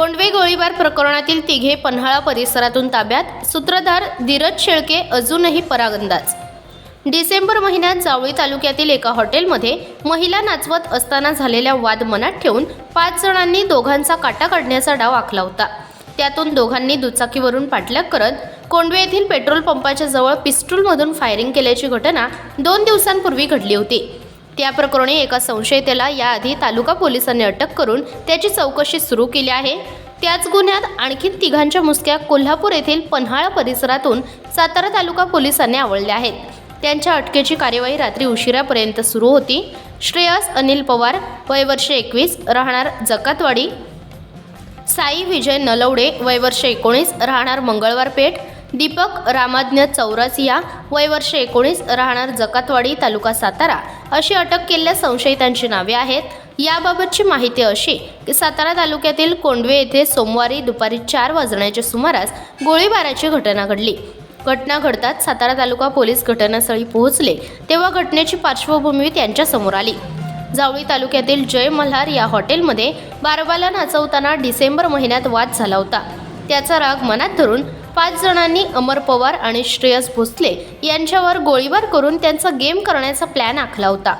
कोंडवे गोळीबार प्रकरणातील तिघे पन्हाळा परिसरातून ताब्यात. सूत्रधार धीरज शेळके अजूनही परागंदाज. डिसेंबर महिन्यात जावळी तालुक्यातील एका हॉटेलमध्ये महिला नाचवत असताना झालेल्या वाद मनात ठेवून पाच जणांनी दोघांचा काटा काढण्याचा डाव आखला होता. त्यातून दोघांनी दुचाकीवरून पाठलाग करत कोंडवे येथील पेट्रोल पंपाच्या जवळ पिस्टूलमधून फायरिंग केल्याची घटना दोन दिवसांपूर्वी घडली होती. त्या प्रकरणी एका संशयितेला याआधी तालुका पोलिसांनी अटक करून त्याची चौकशी सुरू केली आहे. त्याच गुन्ह्यात आणखी तिघांच्या मुसक्या कोल्हापूर येथील पन्हाळा परिसरातून सातारा तालुका पोलिसांनी आवळल्या आहेत. त्यांच्या अटकेची कार्यवाही रात्री उशिरापर्यंत सुरू होती. श्रेयस अनिल पवार वय वर्ष एकवीस राहणार जकातवाडी. साई विजय नलवडे वय वर्ष एकोणीस राहणार मंगळवार पेठ. दीपक रामाज्ञ चौरासिया वय वर्ष एकोणीस राहणार जकातवाडी तालुका सातारा अशी अटक केलेल्या संशयितांची नावे आहेत. याबाबतची माहिती अशी की सातारा तालुक्यातील कोंडवे येथे सोमवारी दुपारी चार वाजण्याच्या सुमारास गोळीबाराची घटना घडली. घटना घडताच सातारा तालुका पोलीस घटनास्थळी पोहोचले तेव्हा घटनेची पार्श्वभूमी त्यांच्यासमोर आली. जावळी तालुक्यातील जय मल्हार या हॉटेलमध्ये बारबाला नाचवताना डिसेंबर महिन्यात वाद झाला होता. त्याचा राग मनात धरून पाच जणांनी अमर पवार आणि श्रेयस भोसले यांच्यावर गोळीबार करून त्यांचा गेम करण्याचा प्लॅन आखला होता.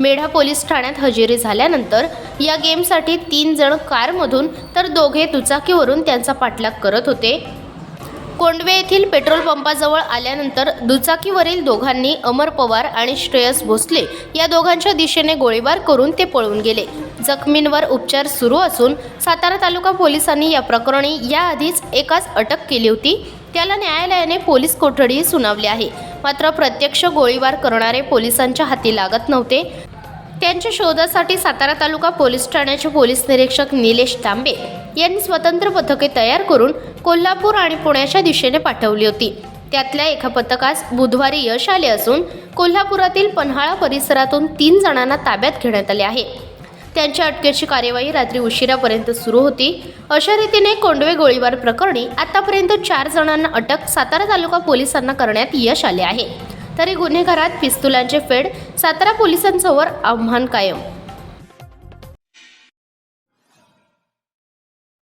मेढा पोलीस ठाण्यात हजेरी झाल्यानंतर या गेमसाठी तीन जण कारमधून तर दोघे दुचाकीवरून त्यांचा पाठलाग करत होते. कोंडवे येथील पेट्रोल पंपाजवळ आल्यानंतर दुचाकीवरील दोघांनी अमर पवार आणि श्रेयस भोसले या दोघांच्या दिशेने गोळीबार करून ते पळून गेले. जखमींवर उपचार सुरू असून सातारा तालुका पोलिसांनी या प्रकरणी याआधीच एकाच अटक केली होती. त्याला न्यायालयाने पोलीस कोठडीही सुनावली आहे. मात्र प्रत्यक्ष गोळीबार करणारे पोलिसांच्या हाती लागत नव्हते. त्यांच्या शोधासाठी सातारा तालुका पोलीस ठाण्याचे पोलीस निरीक्षक निलेश तांबे यांनी स्वतंत्र पथके तयार करून कोल्हापूर आणि पुण्याच्या दिशेने पाठवली होती. त्यातल्या एका पथकास बुधवारी यश आले असून कोल्हापुरातील पन्हाळा परिसरातून तीन जणांना ताब्यात घेण्यात आले आहे. त्यांच्या अटकेची कार्यवाही रात्री उशिरापर्यंत सुरू होती. अशा रीतीने कोंडवे गोळीबार प्रकरणी आतापर्यंत चार जणांना अटक सातारा तालुका पोलिसांना करण्यात यश आले आहे. तरी गुन्हेगारात पिस्तुलांचे फेड सातारा पोलिसांसमोर आव्हान कायम.